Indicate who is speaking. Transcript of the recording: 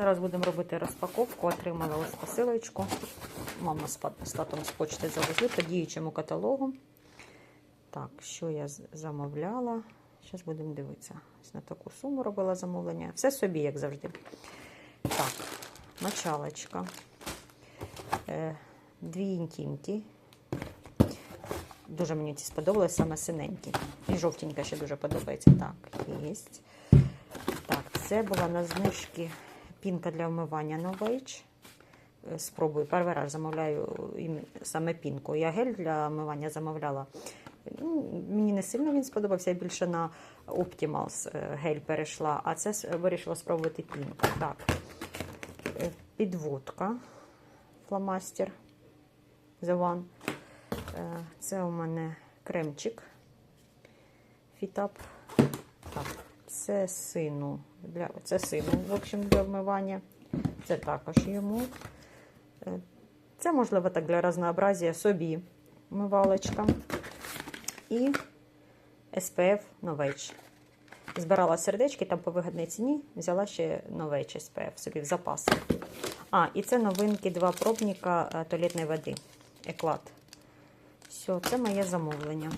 Speaker 1: Зараз будемо робити розпаковку. Отримала ось посилочку. Мама з татом з почти завезли по діючому каталогу. Так, що я замовляла? Зараз будемо дивитися. Ось на таку суму робила замовлення. Все собі, як завжди. Так, началочка. Е, дві інтімки. Дуже мені ці сподобалось, саме синенькі. І жовтенька ще дуже подобається. Так, є. Так, це була на знижки пінка для вмивання Novage. Е, Спробую. Перший раз замовляю саме пінку. Я гель для вмивання замовляла. Ну, мені не сильно він сподобався, я більше на Optimals е, гель перейшла, а це вирішила спробувати пінку. Так. Е, Підводка. Фломастер. The One. Це у мене кремчик. Фітап. Так, це сину. Для, це сину, в общем, для вмивання. Це також йому. Е, Це, можливо, так для разнообразія собі вмивалочка. І SPF Novage. Збирала сердечки там по вигідній ціні, взяла ще Novage SPF собі в запас. А, і це новинки два пробника е, туалетної води. Еклад. Все, це моє замовлення.